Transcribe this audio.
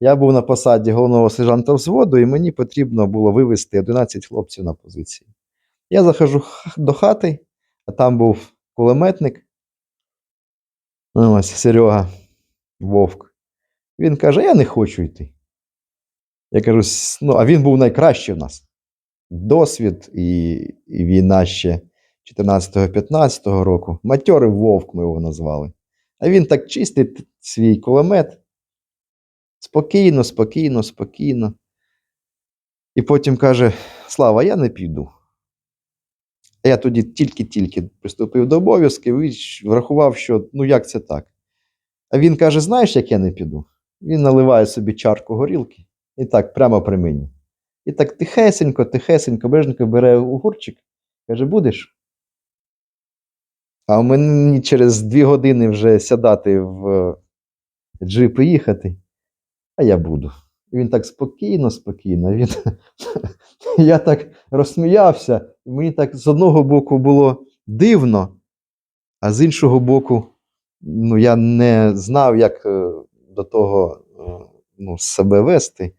Я був на посаді головного сержанта взводу, і мені потрібно було вивезти 11 хлопців на позиції. Я захожу до хати, а там був кулеметник. Ну, Ось Серега Вовк. Він каже: Я не хочу йти. Я кажу, ну, а він був найкращий в нас. Досвід і, і війна ще 14-15 року. Матьорий вовк ми його назвали. А він так чистить свій кулемет. Спокійно, спокійно, спокійно. І потім каже: Слава, я не піду. Я тоді тільки-тільки приступив до обов'язків і врахував, що ну як це так? А він каже: знаєш, як я не піду? Він наливає собі чарку горілки і так, прямо при мені. І так тихесенько, тихесенько, бережненько бере огурчик, каже: будеш? А мені через дві години вже сядати в джип і їхати, а я буду. І він так спокійно, спокійно. Він... я так розсміявся, мені так з одного боку було дивно, а з іншого боку, ну, я не знав, як е, до того е, ну, себе вести.